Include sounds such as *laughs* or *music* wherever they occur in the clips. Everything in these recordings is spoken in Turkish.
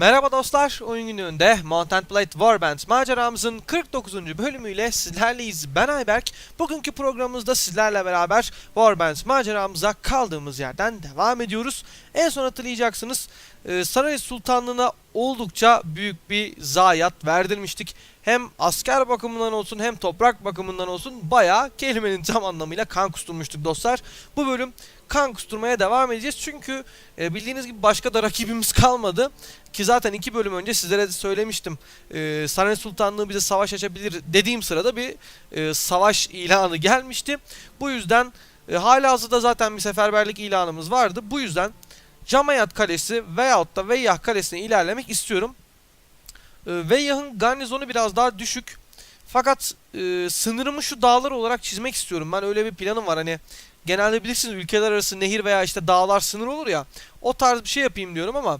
Merhaba dostlar, oyun günlüğünde Mount Blade Warband maceramızın 49. bölümüyle sizlerleyiz. Ben Ayberk. Bugünkü programımızda sizlerle beraber Warband maceramıza kaldığımız yerden devam ediyoruz. En son hatırlayacaksınız, e, Saray Sultanlığı'na oldukça büyük bir zayiat verdirmiştik. Hem asker bakımından olsun hem toprak bakımından olsun bayağı kelimenin tam anlamıyla kan kusturmuştuk dostlar. Bu bölüm kan kusturmaya devam edeceğiz çünkü e, bildiğiniz gibi başka da rakibimiz *laughs* kalmadı. Ki zaten iki bölüm önce sizlere de söylemiştim. E, Saray Sultanlığı bize savaş açabilir dediğim sırada bir e, savaş ilanı gelmişti. Bu yüzden e, hala hazırda zaten bir seferberlik ilanımız vardı. Bu yüzden Camayat Kalesi veyahut da Veyyah Kalesi'ne ilerlemek istiyorum. E, Veyyah'ın garnizonu biraz daha düşük. Fakat e, sınırımı şu dağlar olarak çizmek istiyorum. Ben öyle bir planım var. Hani genelde bilirsiniz ülkeler arası nehir veya işte dağlar sınır olur ya. O tarz bir şey yapayım diyorum ama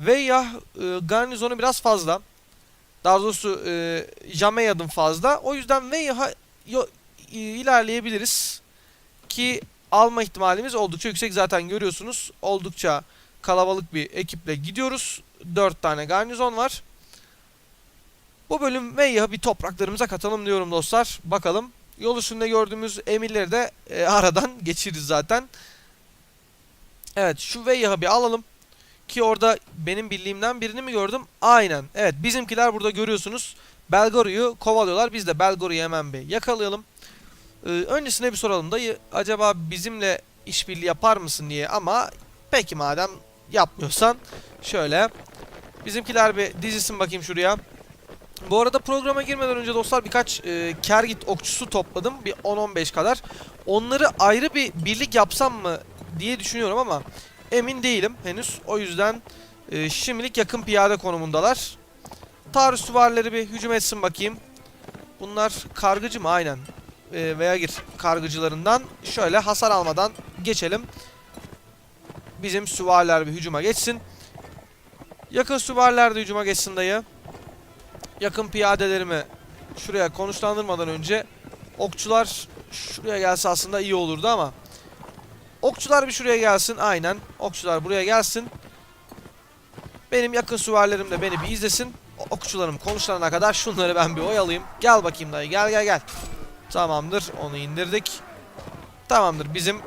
Veyyah e, garnizonu biraz fazla. Daha doğrusu e, Jameyad'ın fazla. O yüzden i- ilerleyebiliriz. Ki alma ihtimalimiz oldukça yüksek zaten görüyorsunuz. Oldukça kalabalık bir ekiple gidiyoruz. 4 tane garnizon var. Bu bölüm Veyyah'ı bir topraklarımıza katalım diyorum dostlar. Bakalım. Yol üstünde gördüğümüz emirleri de e, aradan geçiririz zaten. Evet şu Veyyah'ı bir alalım. Ki orada benim bildiğimden birini mi gördüm? Aynen. Evet bizimkiler burada görüyorsunuz. Belgor'u kovalıyorlar. Biz de Belgor'u hemen bir yakalayalım. Ee, öncesine bir soralım dayı. Acaba bizimle işbirliği yapar mısın diye ama peki madem yapmıyorsan şöyle. Bizimkiler bir dizilsin bakayım şuraya. Bu arada programa girmeden önce dostlar birkaç e, kergit okçusu topladım. Bir 10-15 kadar. Onları ayrı bir birlik yapsam mı diye düşünüyorum ama emin değilim henüz. O yüzden e, şimdilik yakın piyade konumundalar. Taarruz süvarileri bir hücum etsin bakayım. Bunlar kargıcı mı? Aynen. E, veya gir kargıcılarından. Şöyle hasar almadan geçelim. Bizim süvariler bir hücuma geçsin. Yakın süvariler de hücuma geçsin dayı. Yakın piyadelerimi şuraya konuşlandırmadan önce okçular şuraya gelse aslında iyi olurdu ama Okçular bir şuraya gelsin. Aynen. Okçular buraya gelsin. Benim yakın süvarilerim de beni bir izlesin. Okçularım konuşulana kadar şunları ben bir oyalayayım. Gel bakayım dayı. Gel gel gel. Tamamdır. Onu indirdik. Tamamdır. Bizim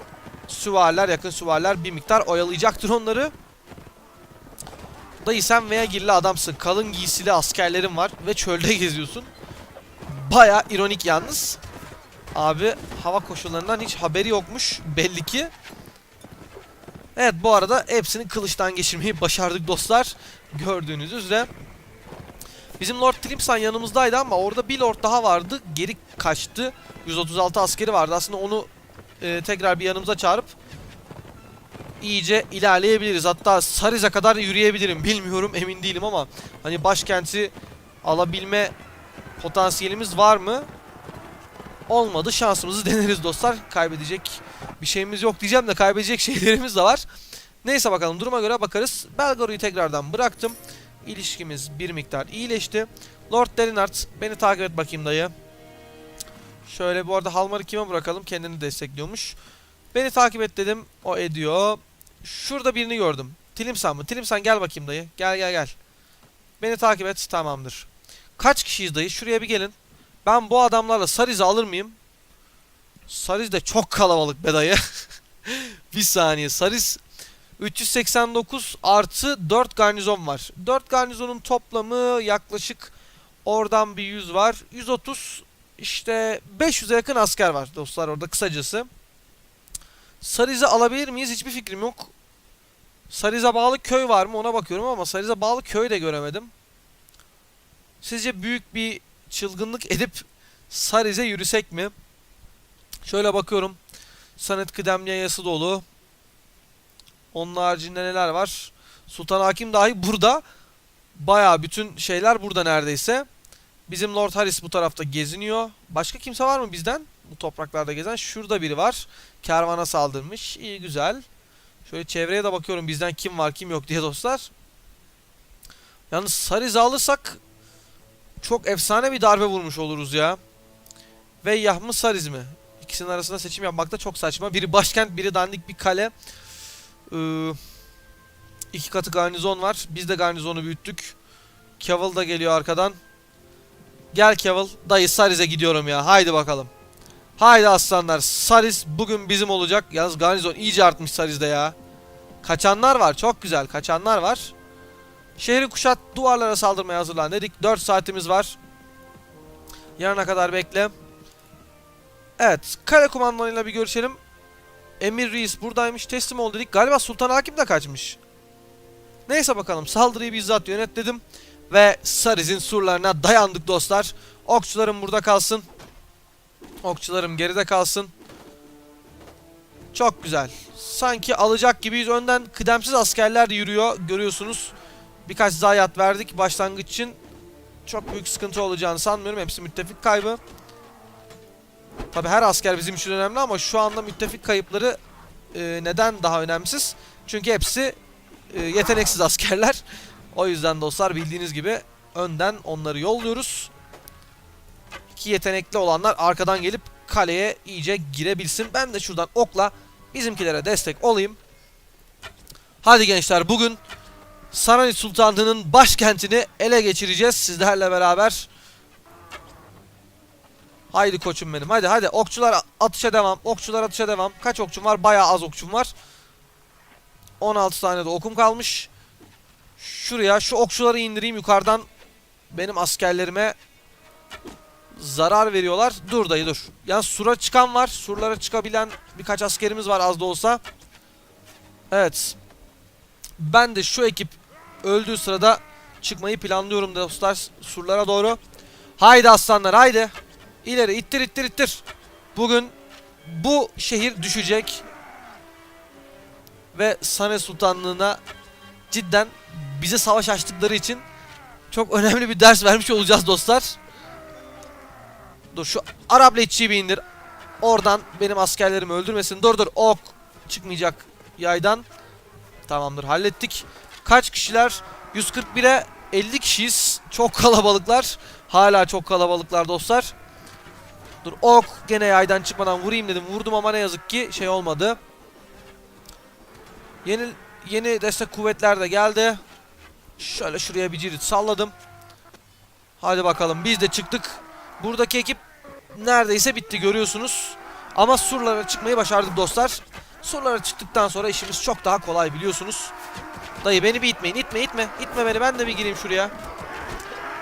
süvariler, yakın süvariler bir miktar oyalayacaktır onları. Dayı sen veya girli adamsın. Kalın giysili askerlerin var ve çölde *laughs* geziyorsun. Baya ironik yalnız. Abi hava koşullarından hiç haberi yokmuş belli ki. Evet bu arada hepsini kılıçtan geçirmeyi başardık dostlar. Gördüğünüz üzere. Bizim Lord Trimsan yanımızdaydı ama orada bir Lord daha vardı. Geri kaçtı. 136 askeri vardı. Aslında onu e, tekrar bir yanımıza çağırıp iyice ilerleyebiliriz. Hatta Sariz'e kadar yürüyebilirim. Bilmiyorum emin değilim ama hani başkenti alabilme potansiyelimiz var mı? Olmadı. Şansımızı *laughs* deneriz dostlar. Kaybedecek bir şeyimiz yok diyeceğim de kaybedecek *laughs* şeylerimiz de var. Neyse bakalım duruma göre bakarız. Belgaro'yu tekrardan bıraktım. İlişkimiz bir miktar iyileşti. Lord Derinart beni takip et bakayım dayı. Şöyle bu arada Halmar'ı kime bırakalım? Kendini destekliyormuş. Beni takip et dedim. O ediyor. Şurada birini gördüm. Tilimsan mı? Tilimsan gel bakayım dayı. Gel gel gel. Beni takip et. Tamamdır. Kaç kişiyiz dayı? Şuraya bir gelin. Ben bu adamlarla Sariz'i alır mıyım? Sariz de çok kalabalık be dayı. *laughs* bir saniye. Sariz 389 artı 4 garnizon var. 4 garnizonun toplamı yaklaşık oradan bir 100 var. 130 işte 500'e yakın asker var dostlar orada kısacası. Sariz'i alabilir miyiz? Hiçbir fikrim yok. Sariz'e bağlı köy var mı ona bakıyorum ama Sariz'e bağlı köy de göremedim. Sizce büyük bir çılgınlık edip Sariz'e yürüsek mi? Şöyle bakıyorum. Sanet kıdemli yayası dolu. Onun haricinde neler var? Sultan Hakim dahi burada. Baya bütün şeyler burada neredeyse. Bizim Lord Harris bu tarafta geziniyor. Başka kimse var mı bizden? Bu topraklarda gezen. Şurada biri var. Kervana saldırmış. İyi güzel. Şöyle çevreye de bakıyorum bizden kim var kim yok diye dostlar. Yalnız Sariz'i alırsak çok efsane bir darbe vurmuş oluruz ya. Veyyah mı Sariz mi? İkisinin arasında seçim yapmak da çok saçma. Biri başkent, biri dandik bir kale. Ee, iki katı garnizon var. Biz de garnizonu büyüttük. Cavill da geliyor arkadan. Gel Cavill. Dayı Sariz'e gidiyorum ya. Haydi bakalım. Haydi aslanlar. Sariz bugün bizim olacak. Yalnız garnizon iyice artmış Sariz'de ya. Kaçanlar var. Çok güzel. Kaçanlar var. Şehri kuşat duvarlara saldırmaya hazırlan dedik. 4 saatimiz var. Yarına kadar bekle. Evet. Kale kumandanıyla bir görüşelim. Emir Reis buradaymış. Teslim ol dedik. Galiba Sultan Hakim de kaçmış. Neyse bakalım. Saldırıyı bizzat yönet dedim. Ve Sariz'in surlarına dayandık dostlar. Okçularım burada kalsın. Okçularım geride kalsın. Çok güzel. Sanki alacak gibiyiz. Önden kıdemsiz askerler yürüyor. Görüyorsunuz. Birkaç zayiat verdik başlangıç için. Çok büyük sıkıntı olacağını sanmıyorum. Hepsi müttefik kaybı. Tabi her asker bizim için önemli ama şu anda müttefik kayıpları e, neden daha önemsiz? Çünkü hepsi e, yeteneksiz askerler. O yüzden dostlar bildiğiniz gibi önden onları yolluyoruz. Ki yetenekli olanlar arkadan gelip kaleye iyice girebilsin. Ben de şuradan okla bizimkilere destek olayım. Hadi gençler bugün Sarani Sultanlığı'nın başkentini ele geçireceğiz sizlerle beraber. Haydi koçum benim. Hadi hadi okçular atışa devam. Okçular atışa devam. Kaç okçum var? Bayağı az okçum var. 16 tane de okum kalmış. Şuraya şu okçuları indireyim yukarıdan. Benim askerlerime zarar veriyorlar. Dur dayı dur. Yani sura çıkan var. Surlara çıkabilen birkaç askerimiz var az da olsa. Evet. Ben de şu ekip öldüğü sırada çıkmayı planlıyorum dostlar surlara doğru. Haydi aslanlar haydi. İleri ittir ittir ittir. Bugün bu şehir düşecek. Ve Sane Sultanlığı'na cidden bize savaş açtıkları için çok önemli bir ders vermiş olacağız dostlar. Dur şu Arap leçiyi bir indir. Oradan benim askerlerimi öldürmesin. Dur dur ok çıkmayacak yaydan. Tamamdır hallettik. Kaç kişiler? 141'e 50 kişiyiz. Çok kalabalıklar. Hala çok kalabalıklar dostlar. Dur ok gene yaydan çıkmadan vurayım dedim. Vurdum ama ne yazık ki şey olmadı. Yeni yeni destek kuvvetler de geldi. Şöyle şuraya bir cirit salladım. Hadi bakalım biz de çıktık. Buradaki ekip neredeyse bitti görüyorsunuz. Ama surlara çıkmayı başardık dostlar. Surlara çıktıktan sonra işimiz çok daha kolay biliyorsunuz. Dayı beni bir itmeyin. itme itme. İtme beni ben de bir gireyim şuraya.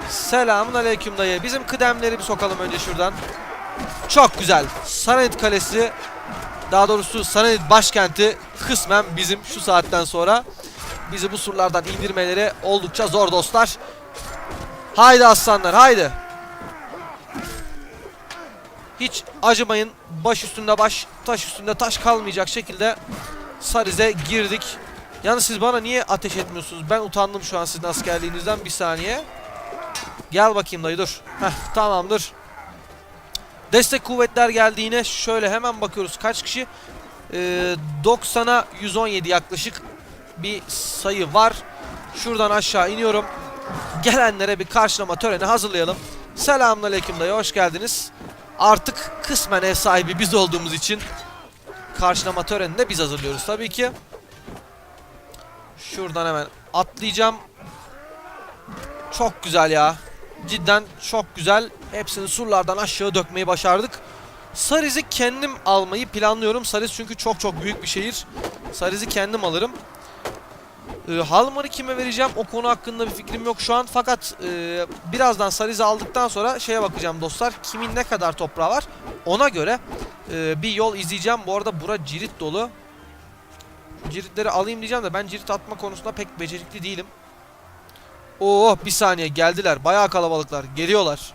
Selamun aleyküm dayı. Bizim kıdemleri bir sokalım önce şuradan. Çok güzel. Saranit Kalesi daha doğrusu Saranit başkenti kısmen bizim şu saatten sonra bizi bu surlardan indirmeleri oldukça zor dostlar. Haydi aslanlar haydi. Hiç acımayın. Baş üstünde baş, taş üstünde taş kalmayacak şekilde Sariz'e girdik. Yalnız siz bana niye ateş etmiyorsunuz? Ben utandım şu an sizin askerliğinizden bir saniye. Gel bakayım dayı dur. Heh tamamdır. Destek kuvvetler geldi yine. Şöyle hemen bakıyoruz kaç kişi. Ee, 90'a 117 yaklaşık bir sayı var. Şuradan aşağı iniyorum. Gelenlere bir karşılama töreni hazırlayalım. Selamünaleyküm dayı hoş geldiniz. Artık kısmen ev sahibi biz olduğumuz için karşılama törenini de biz hazırlıyoruz tabii ki. Şuradan hemen atlayacağım. Çok güzel ya. Cidden çok güzel. Hepsini surlardan aşağı dökmeyi başardık. Sariz'i kendim almayı planlıyorum. Sariz çünkü çok çok büyük bir şehir. Sariz'i kendim alırım. Ee, Halmar'ı kime vereceğim o konu hakkında bir fikrim yok şu an. Fakat e, birazdan Sariz'i aldıktan sonra şeye bakacağım dostlar. Kimin ne kadar toprağı var ona göre e, bir yol izleyeceğim. Bu arada bura cirit dolu. Ciritleri alayım diyeceğim de ben cirit atma konusunda pek becerikli değilim. Oo bir saniye geldiler. Bayağı kalabalıklar. Geliyorlar.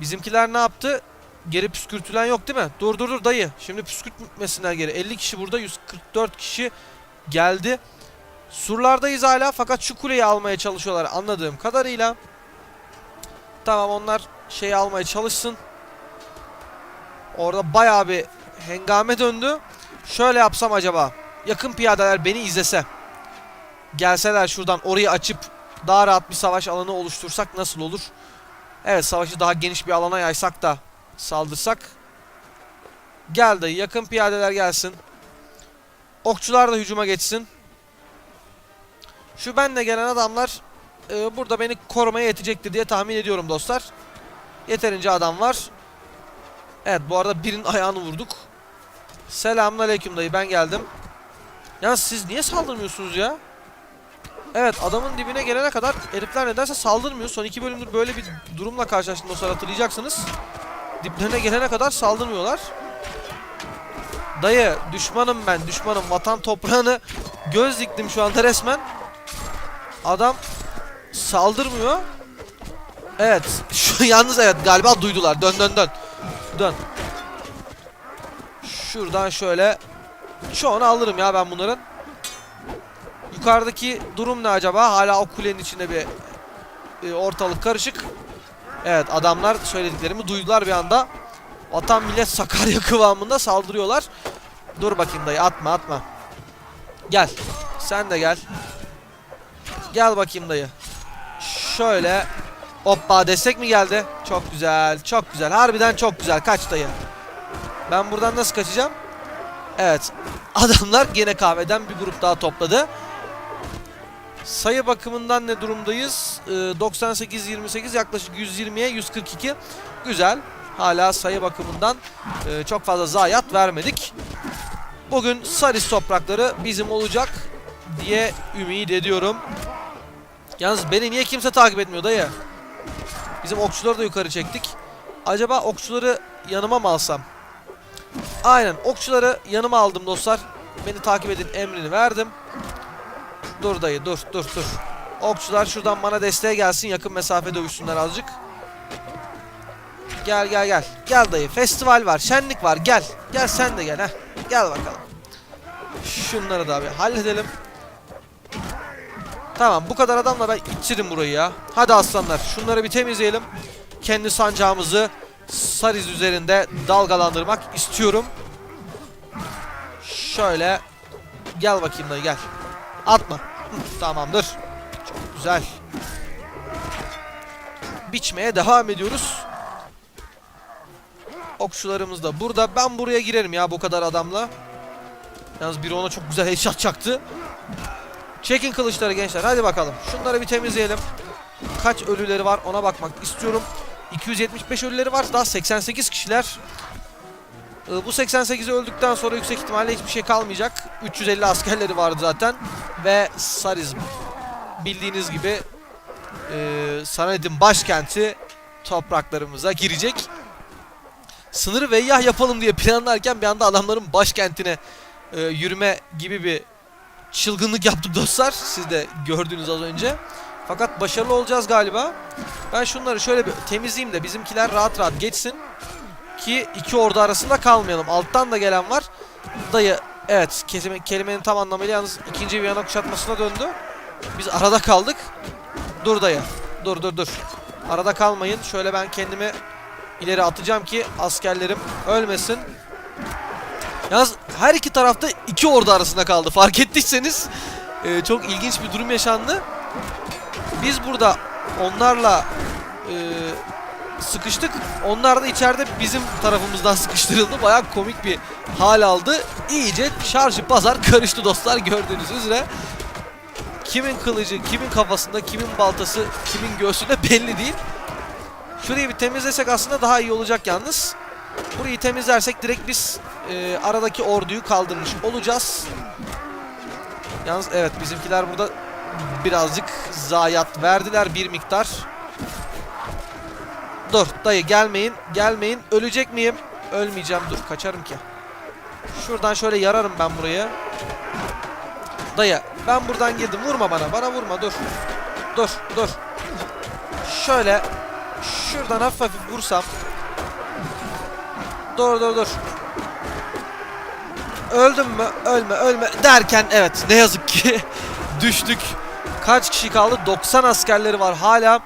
Bizimkiler ne yaptı? Geri püskürtülen yok değil mi? Dur dur dur dayı. Şimdi püskürtmesinler geri. 50 kişi burada 144 kişi geldi. Surlardayız hala fakat şu kuleyi almaya çalışıyorlar anladığım kadarıyla. Tamam onlar şeyi almaya çalışsın. Orada bayağı bir hengame döndü. Şöyle yapsam acaba. Yakın piyadeler beni izlese. Gelseler şuradan orayı açıp daha rahat bir savaş alanı oluştursak nasıl olur? Evet savaşı daha geniş bir alana yaysak da saldırsak. Gel dayı yakın piyadeler gelsin. Okçular da hücuma geçsin. Şu benle gelen adamlar e, burada beni korumaya yetecektir diye tahmin ediyorum dostlar. Yeterince adam var. Evet bu arada birinin ayağını vurduk. Selamünaleyküm dayı ben geldim. Ya siz niye saldırmıyorsunuz ya? Evet adamın dibine gelene kadar herifler nedense saldırmıyor. Son iki bölümdür böyle bir durumla karşılaştım dostlar hatırlayacaksınız. Diplerine gelene kadar saldırmıyorlar. Dayı düşmanım ben düşmanım vatan toprağını göz diktim şu anda resmen. Adam saldırmıyor. Evet şu *laughs* yalnız evet galiba duydular dön dön dön. Dön. Şuradan şöyle çoğunu alırım ya ben bunların. Yukarıdaki durum ne acaba? Hala o kulenin içinde bir e, ortalık karışık. Evet adamlar söylediklerimi duydular bir anda. Vatan millet Sakarya *laughs* kıvamında saldırıyorlar. Dur bakayım dayı atma atma. Gel. Sen de gel. Gel bakayım dayı. Şöyle. Hoppa destek mi geldi? Çok güzel. Çok güzel. Harbiden çok güzel. Kaç dayı. Ben buradan nasıl kaçacağım? Evet. *laughs* Adamlar gene kahveden bir grup daha topladı. Sayı bakımından ne durumdayız? Ee, 98-28 yaklaşık 120'ye 142. Güzel. Hala sayı bakımından e, çok fazla zayiat vermedik. Bugün Saris toprakları bizim olacak diye ümit ediyorum. Yalnız beni niye kimse takip etmiyor dayı? Bizim okçuları da yukarı çektik. Acaba okçuları yanıma mı alsam? Aynen okçuları yanıma aldım dostlar. Beni takip edin emrini verdim. Dur dayı dur dur dur. Okçular şuradan bana desteğe gelsin yakın mesafe dövüşsünler azıcık. Gel gel gel. Gel dayı festival var şenlik var gel. Gel sen de gel ha. Gel bakalım. Şunları da abi halledelim. Tamam bu kadar adamla ben içirim burayı ya. Hadi aslanlar şunları bir temizleyelim. Kendi sancağımızı Sariz üzerinde dalgalandırmak istiyorum. Şöyle. Gel bakayım dayı gel. Atma. Tamamdır. Çok güzel. Biçmeye devam ediyoruz. Okçularımız da burada. Ben buraya girerim ya bu kadar adamla. Yalnız biri ona çok güzel headshot çaktı. Çekin kılıçları gençler. Hadi bakalım. Şunları bir temizleyelim. Kaç ölüleri var ona bakmak istiyorum. 275 ölüleri var. Daha 88 kişiler. Ee, bu 88'i öldükten sonra yüksek ihtimalle hiçbir şey kalmayacak. 350 askerleri vardı zaten. Ve Sariz bildiğiniz gibi e, Saned'in başkenti topraklarımıza girecek. Sınırı veyyah yapalım diye planlarken bir anda adamların başkentine e, yürüme gibi bir çılgınlık yaptık dostlar. Siz de gördünüz az önce. Fakat başarılı olacağız galiba. Ben şunları şöyle bir temizleyeyim de bizimkiler rahat rahat geçsin. Ki iki ordu arasında kalmayalım. Alttan da gelen var. Dayı evet kelime, kelimenin tam anlamıyla yalnız ikinci Viyana kuşatmasına döndü. Biz arada kaldık. Dur dayı. Dur dur dur. Arada kalmayın. Şöyle ben kendimi ileri atacağım ki askerlerim ölmesin. Yalnız her iki tarafta iki ordu arasında kaldı. Fark ettiyseniz e, çok ilginç bir durum yaşandı. Biz burada onlarla e, sıkıştık. Onlar da içeride bizim tarafımızdan *laughs* sıkıştırıldı. Bayağı komik bir hal aldı. İyice şarjı pazar karıştı dostlar gördüğünüz üzere. Kimin kılıcı, kimin kafasında, kimin baltası, kimin göğsünde belli değil. Şurayı bir temizlesek aslında daha iyi olacak yalnız. Burayı temizlersek direkt biz e, aradaki orduyu kaldırmış olacağız. Yalnız evet bizimkiler burada birazcık zayiat verdiler bir miktar. Dur dayı gelmeyin gelmeyin ölecek miyim? Ölmeyeceğim dur kaçarım ki. Şuradan şöyle yararım ben burayı. Dayı ben buradan girdim vurma bana bana vurma dur. Dur dur. Şöyle şuradan hafif hafif vursam. Dur dur dur. Öldüm mü? Ölme ölme derken evet ne yazık ki *laughs* düştük. Kaç kişi kaldı? 90 askerleri var hala.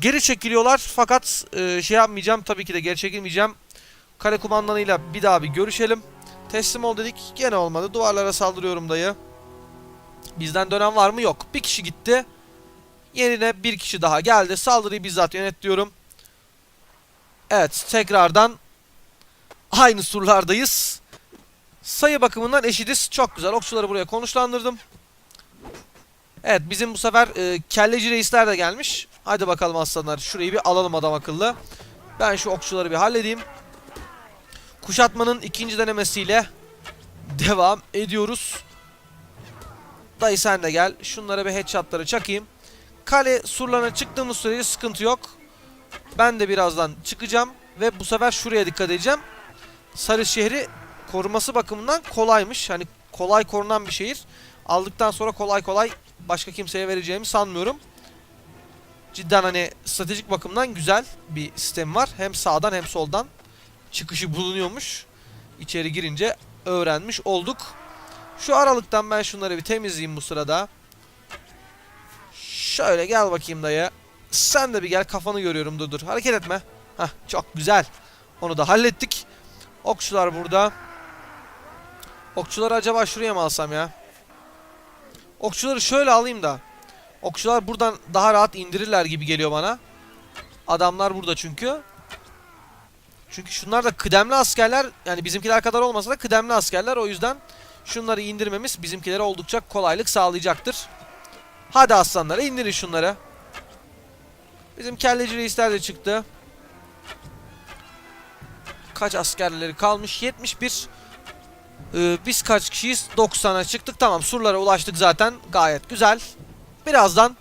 Geri çekiliyorlar fakat e, şey yapmayacağım tabii ki de geri çekilmeyeceğim. Kale kumandanıyla bir daha bir görüşelim. Teslim ol dedik gene olmadı. Duvarlara saldırıyorum dayı. Bizden dönen var mı? Yok. Bir kişi gitti. Yerine bir kişi daha geldi. Saldırıyı bizzat yönetliyorum. Evet tekrardan aynı surlardayız. Sayı bakımından eşitiz. Çok güzel. Okçuları buraya konuşlandırdım. Evet bizim bu sefer e, kelleci reisler de gelmiş. Hadi bakalım aslanlar şurayı bir alalım adam akıllı. Ben şu okçuları bir halledeyim. Kuşatmanın ikinci denemesiyle devam ediyoruz. Dayı sen de gel. Şunlara bir headshotları çakayım. Kale surlarına çıktığımız sürece sıkıntı yok. Ben de birazdan çıkacağım. Ve bu sefer şuraya dikkat edeceğim. Sarı şehri koruması bakımından kolaymış. Hani kolay korunan bir şehir. Aldıktan sonra kolay kolay başka kimseye vereceğimi sanmıyorum. Cidden hani stratejik bakımdan güzel bir sistem var. Hem sağdan hem soldan çıkışı bulunuyormuş. İçeri girince öğrenmiş olduk. Şu aralıktan ben şunları bir temizleyeyim bu sırada. Şöyle gel bakayım dayı. Sen de bir gel kafanı görüyorum dur dur. Hareket etme. Hah çok güzel. Onu da hallettik. Okçular burada. Okçuları acaba şuraya mı alsam ya? Okçuları şöyle alayım da. Okçular buradan daha rahat indirirler gibi geliyor bana. Adamlar burada çünkü. Çünkü şunlar da kıdemli askerler. Yani bizimkiler kadar olmasa da kıdemli askerler. O yüzden şunları indirmemiz bizimkilere oldukça kolaylık sağlayacaktır. Hadi aslanlar indirin şunları. Bizim kelleci reisler de çıktı. Kaç askerleri kalmış? 71. Ee, biz kaç kişiyiz? 90'a çıktık. Tamam surlara ulaştık zaten. Gayet güzel. Birazdan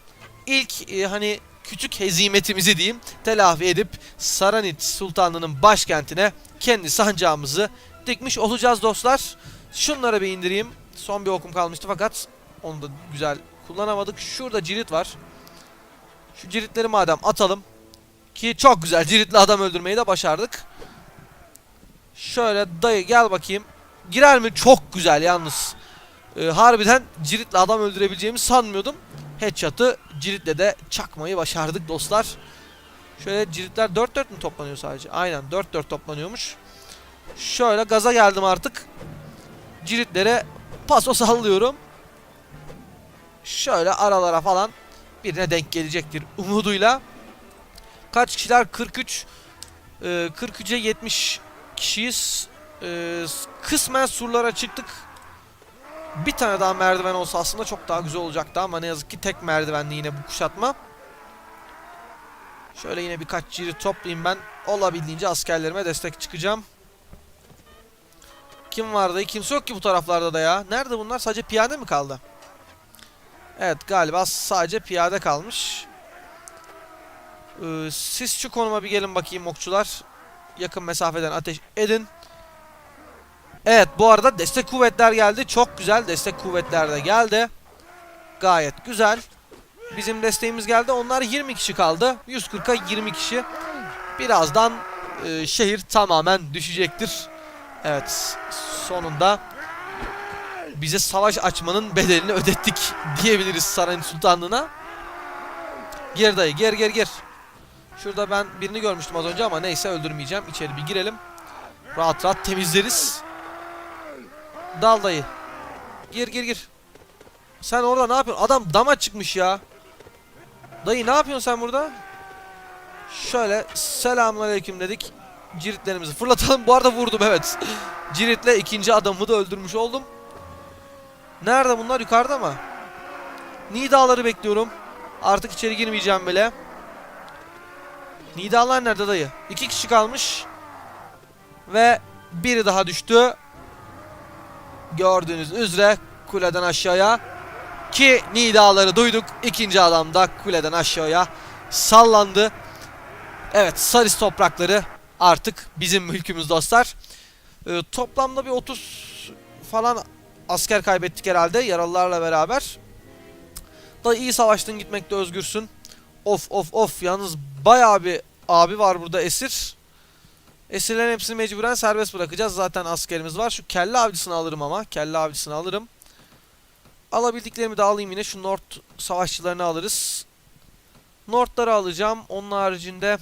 ilk e, hani küçük hezimetimizi diyeyim telafi edip Saranit Sultanlığı'nın başkentine kendi sancağımızı dikmiş olacağız dostlar. Şunları bir indireyim. Son bir okum kalmıştı fakat onu da güzel kullanamadık. Şurada cirit var. Şu ciritleri madem atalım. Ki çok güzel ciritli adam öldürmeyi de başardık. Şöyle dayı gel bakayım. Girer mi? Çok güzel yalnız. Ee, harbiden ciritli adam öldürebileceğimi sanmıyordum. Headshot'ı ciritle de çakmayı başardık dostlar. Şöyle ciritler 4-4 mü toplanıyor sadece? Aynen 4-4 toplanıyormuş. Şöyle gaza geldim artık. Ciritlere paso sallıyorum. Şöyle aralara falan birine denk gelecektir umuduyla. Kaç kişiler? 43. Ee, 43'e 70 kişiyiz. Ee, kısmen surlara çıktık. Bir tane daha merdiven olsa aslında çok daha güzel olacaktı ama ne yazık ki tek merdivenli yine bu kuşatma. Şöyle yine birkaç ciri toplayayım ben. Olabildiğince askerlerime destek çıkacağım. Kim vardı? Kimse yok ki bu taraflarda da ya. Nerede bunlar? Sadece piyade mi kaldı? Evet galiba sadece piyade kalmış. Ee, siz şu konuma bir gelin bakayım okçular. Yakın mesafeden ateş edin. Evet bu arada destek kuvvetler geldi. Çok güzel destek kuvvetler de geldi. Gayet güzel. Bizim desteğimiz geldi. Onlar 20 kişi kaldı. 140'a 20 kişi. Birazdan e, şehir tamamen düşecektir. Evet sonunda bize savaş açmanın bedelini ödettik *laughs* diyebiliriz Sarayın Sultanlığı'na. Gir dayı gir gir gir. Şurada ben birini görmüştüm az önce ama neyse öldürmeyeceğim. İçeri bir girelim. Rahat rahat temizleriz. Dal dayı. Gir gir gir. Sen orada ne yapıyorsun? Adam dama çıkmış ya. Dayı ne yapıyorsun sen burada? Şöyle selamünaleyküm dedik. Ciritlerimizi fırlatalım. Bu arada vurdum evet. *laughs* Ciritle ikinci adamımı da öldürmüş oldum. Nerede bunlar? Yukarıda mı? Nidaları bekliyorum. Artık içeri girmeyeceğim bile. Nidalar nerede dayı? İki kişi kalmış. Ve biri daha düştü. Gördüğünüz üzere kuleden aşağıya. Ki nidaları duyduk. İkinci adam da kuleden aşağıya sallandı. Evet Saris toprakları artık bizim mülkümüz dostlar. Ee, toplamda bir 30 falan asker kaybettik herhalde yaralılarla beraber. Da iyi savaştın gitmekte özgürsün. Of of of yalnız bayağı bir abi var burada esir. Esirlerin hepsini mecburen serbest bırakacağız. Zaten askerimiz var. Şu kelle avcısını alırım ama. Kelle avcısını alırım. Alabildiklerimi de alayım yine. Şu Nord savaşçılarını alırız. Nord'ları alacağım. Onun haricinde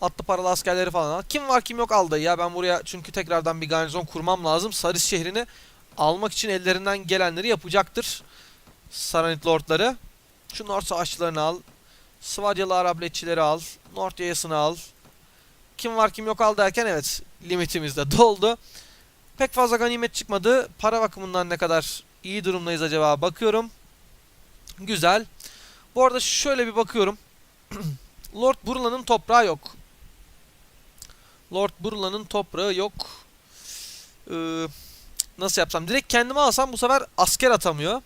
atlı paralı askerleri falan al. Kim var kim yok al dayı ya. Ben buraya çünkü tekrardan bir garnizon kurmam lazım. Saris şehrini almak için ellerinden gelenleri yapacaktır. Saranit lordları. Şu Nord savaşçılarını al. Svadyalı Arabletçileri al. Nord yayasını al. Kim var kim yok al derken evet limitimiz de doldu. Pek fazla ganimet çıkmadı. Para bakımından ne kadar iyi durumdayız acaba bakıyorum. Güzel. Bu arada şöyle bir bakıyorum. *clears throat* Lord Burla'nın toprağı yok. Lord Burla'nın toprağı yok. Ee, nasıl yapsam? Direkt kendime alsam bu sefer asker atamıyor.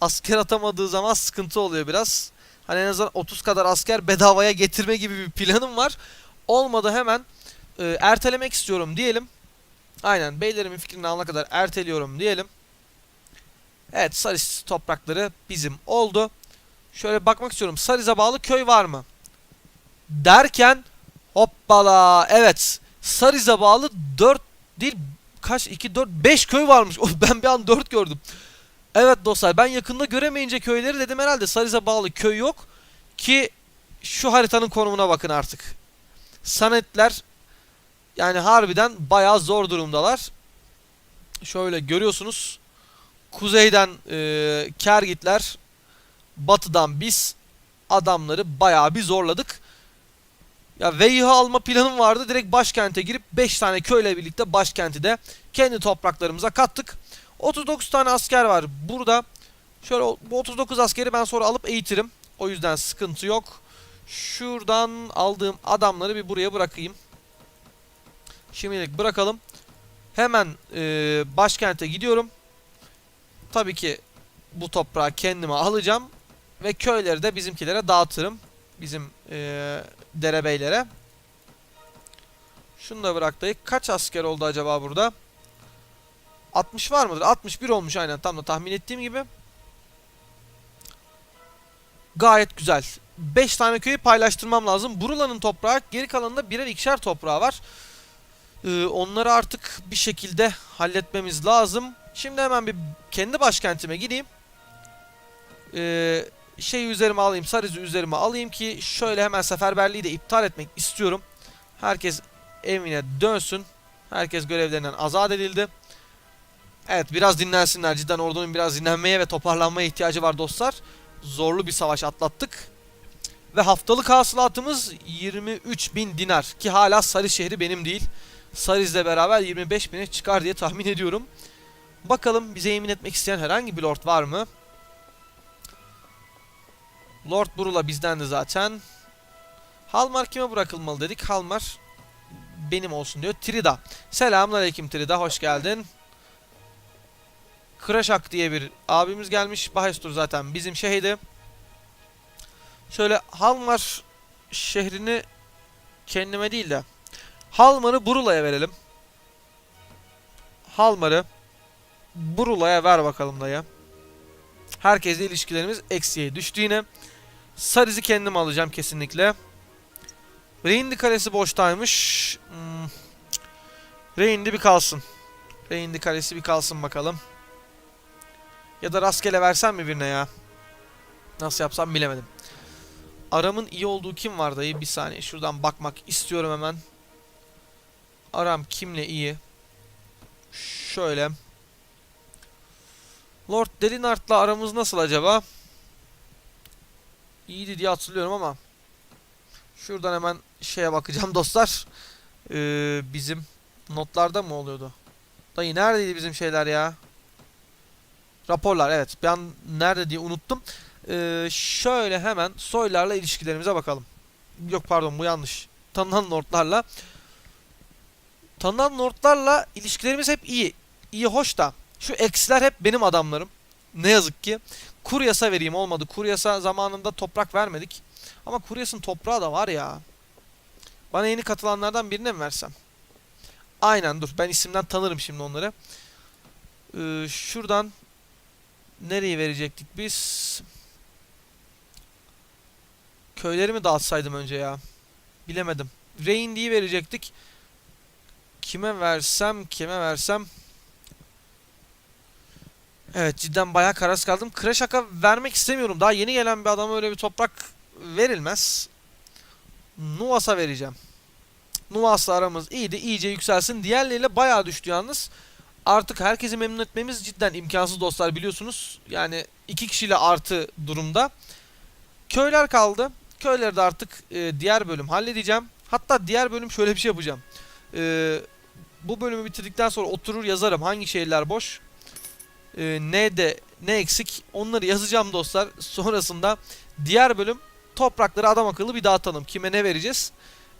Asker atamadığı zaman sıkıntı oluyor biraz. Hani en azından 30 kadar asker bedavaya getirme gibi bir planım var. Olmadı hemen e, ertelemek istiyorum diyelim. Aynen beylerimin fikrini alana kadar erteliyorum diyelim. Evet Saris toprakları bizim oldu. Şöyle bakmak istiyorum. Sariz'e bağlı köy var mı? Derken hoppala evet Sariz'e bağlı 4 değil kaç 2 4 5 köy varmış. *laughs* Oh, ben bir an 4 gördüm. Evet dostlar ben yakında göremeyince köyleri dedim herhalde Sariz'e bağlı köy yok ki şu haritanın konumuna bakın artık. Sanetler yani harbiden bayağı zor durumdalar. Şöyle görüyorsunuz. Kuzeyden e, Kergitler, batıdan biz adamları bayağı bir zorladık. Ya Veyih'i alma planım vardı. Direkt başkente girip 5 tane köyle birlikte başkenti de kendi topraklarımıza kattık. 39 tane asker var burada. Şöyle bu 39 askeri ben sonra alıp eğitirim. O yüzden sıkıntı yok. Şuradan aldığım adamları bir buraya bırakayım. Şimdilik bırakalım. Hemen e, başkente gidiyorum. Tabii ki bu toprağı kendime alacağım. Ve köyleri de bizimkilere dağıtırım. Bizim e, derebeylere. Şunu da bırak dayı. Kaç asker oldu acaba burada? 60 var mıdır? 61 olmuş aynen. Tam da tahmin ettiğim gibi. Gayet güzel. 5 tane köyü paylaştırmam lazım. Burula'nın toprağı, geri kalanında birer ikişer toprağı var. Ee, onları artık bir şekilde halletmemiz lazım. Şimdi hemen bir kendi başkentime gideyim. Ee, şeyi üzerime alayım, Sariz'i üzerime alayım ki şöyle hemen seferberliği de iptal etmek istiyorum. Herkes evine dönsün. Herkes görevlerinden azat edildi. Evet biraz dinlensinler. Cidden ordunun biraz dinlenmeye ve toparlanmaya ihtiyacı var dostlar. Zorlu bir savaş atlattık. Ve haftalık hasılatımız 23 bin dinar. Ki hala Sarı şehri benim değil. Sariz'le beraber 25 bine çıkar diye tahmin ediyorum. Bakalım bize yemin etmek isteyen herhangi bir lord var mı? Lord Brula bizdendi zaten. Halmar kime bırakılmalı dedik. Halmar benim olsun diyor. Trida. Selamünaleyküm Trida. Hoş geldin. Kıraşak diye bir abimiz gelmiş. Bahestur zaten bizim şehirdi. Şöyle Halmar şehrini kendime değil de Halmar'ı Burula'ya verelim. Halmar'ı Burula'ya ver bakalım dayı. Herkesle ilişkilerimiz eksiye düştü yine. Sariz'i kendim alacağım kesinlikle. Reyndi kalesi boştaymış. Hmm. Reyndi bir kalsın. Reyndi kalesi bir kalsın bakalım. Ya da rastgele versem mi birine ya? Nasıl yapsam bilemedim. Aramın iyi olduğu kim var dayı? Bir saniye şuradan bakmak istiyorum hemen. Aram kimle iyi? Şöyle. Lord Delinart'la aramız nasıl acaba? İyiydi diye hatırlıyorum ama. Şuradan hemen şeye bakacağım *laughs* dostlar. Ee, bizim notlarda mı oluyordu? Dayı neredeydi bizim şeyler ya? Raporlar evet. Ben nerede diye unuttum. Ee, şöyle hemen soylarla ilişkilerimize bakalım. Yok pardon bu yanlış. Tanınan lordlarla. Tanınan lordlarla ilişkilerimiz hep iyi. İyi hoş da. Şu eksiler hep benim adamlarım. Ne yazık ki. Kuryas'a vereyim olmadı. Kuryas'a zamanında toprak vermedik. Ama Kuryas'ın toprağı da var ya. Bana yeni katılanlardan birine mi versem? Aynen dur. Ben isimden tanırım şimdi onları. Ee, şuradan nereye verecektik biz? Köyleri mi dağıtsaydım önce ya? Bilemedim. Reindi'yi verecektik. Kime versem, kime versem? Evet cidden bayağı kararsız kaldım. Kreşak'a vermek istemiyorum. Daha yeni gelen bir adama öyle bir toprak verilmez. Nuvas'a vereceğim. Nuvas'la aramız iyiydi. iyice yükselsin. Diğerleriyle bayağı düştü yalnız. Artık herkesi memnun etmemiz cidden imkansız dostlar biliyorsunuz. Yani iki kişiyle artı durumda. Köyler kaldı. Köyleri de artık e, diğer bölüm halledeceğim. Hatta diğer bölüm şöyle bir şey yapacağım. E, bu bölümü bitirdikten sonra oturur yazarım hangi şehirler boş. E, ne de ne eksik onları yazacağım dostlar. Sonrasında diğer bölüm toprakları adam akıllı bir dağıtalım. Kime ne vereceğiz?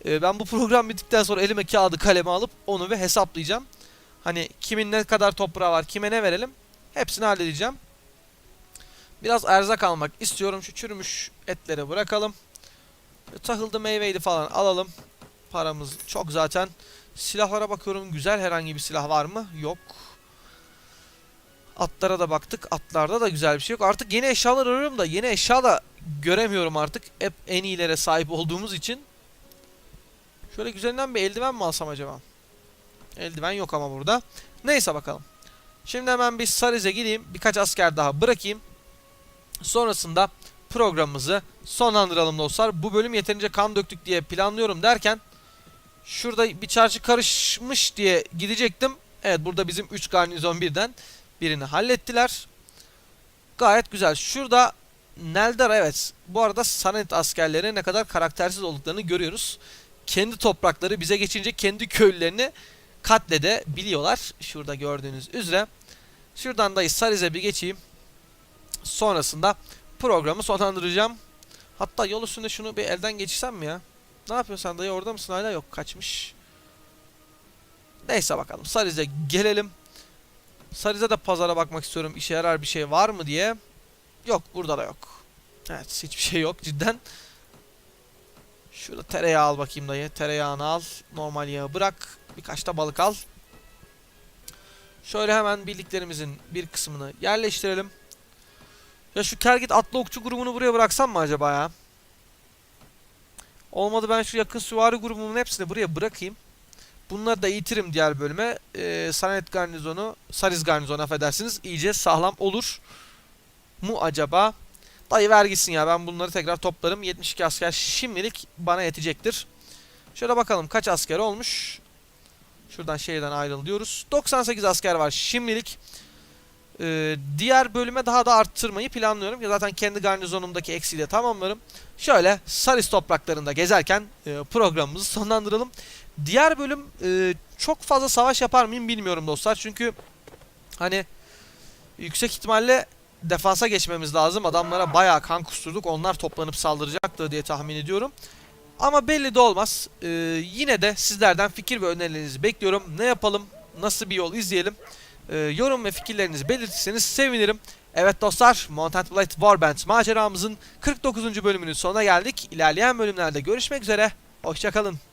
Ee, ben bu program bittikten sonra elime kağıdı kaleme alıp onu ve hesaplayacağım. Hani kimin ne kadar toprağı var, kime ne verelim hepsini halledeceğim. Biraz erzak almak istiyorum. Şu çürümüş etleri bırakalım. Tahıldı meyveydi falan alalım. Paramız çok zaten. Silahlara bakıyorum. Güzel herhangi bir silah var mı? Yok. Atlara da baktık. Atlarda da güzel bir şey yok. Artık yeni eşyalar arıyorum da yeni eşya da göremiyorum artık. Hep en iyilere sahip olduğumuz için. Şöyle güzelinden bir eldiven mi alsam acaba? Eldiven yok ama burada. Neyse bakalım. Şimdi hemen bir Sariz'e gideyim. Birkaç asker daha bırakayım. Sonrasında programımızı sonlandıralım dostlar. Bu bölüm yeterince kan döktük diye planlıyorum derken şurada bir çarşı karışmış diye gidecektim. Evet burada bizim 3 garnizon birden birini hallettiler. Gayet güzel. Şurada Neldar evet. Bu arada Sanet askerleri ne kadar karaktersiz olduklarını görüyoruz. Kendi toprakları bize geçince kendi köylülerini katledebiliyorlar. Şurada gördüğünüz üzere. Şuradan da Sariz'e bir geçeyim. Sonrasında programı sonlandıracağım. Hatta yol üstünde şunu bir elden geçirsem mi ya? Ne yapıyorsun sen dayı orada mısın hala? Yok kaçmış. Neyse bakalım Sariz'e gelelim. Sariz'e de pazara bakmak istiyorum. İşe yarar bir şey var mı diye. Yok burada da yok. Evet hiçbir şey yok cidden. Şurada tereyağı al bakayım dayı. Tereyağını al. Normal yağı bırak. Birkaç da balık al. Şöyle hemen birliklerimizin bir kısmını yerleştirelim. Ya şu Kergit atlı okçu grubunu buraya bıraksam mı acaba ya? Olmadı ben şu yakın süvari grubumun hepsini buraya bırakayım. Bunları da eğitirim diğer bölüme. Ee, Sanet garnizonu, Sariz garnizonu affedersiniz. iyice sağlam olur mu acaba? Dayı ver gitsin ya ben bunları tekrar toplarım. 72 asker şimdilik bana yetecektir. Şöyle bakalım kaç asker olmuş. Şuradan şehirden ayrıl diyoruz. 98 asker var şimdilik. Ee, diğer bölüme daha da arttırmayı planlıyorum. Zaten kendi garnizonumdaki eksiği de tamamlarım. Şöyle Saris topraklarında gezerken e, programımızı sonlandıralım. Diğer bölüm e, çok fazla savaş yapar mıyım bilmiyorum dostlar. Çünkü hani yüksek ihtimalle defansa geçmemiz lazım. Adamlara bayağı kan kusturduk. Onlar toplanıp saldıracaktır diye tahmin ediyorum. Ama belli de olmaz. Ee, yine de sizlerden fikir ve önerilerinizi bekliyorum. Ne yapalım? Nasıl bir yol izleyelim? Ee, yorum ve fikirlerinizi belirtirseniz sevinirim. Evet dostlar, Mountain Blade Warband maceramızın 49. bölümünün sonuna geldik. İlerleyen bölümlerde görüşmek üzere. Hoşçakalın.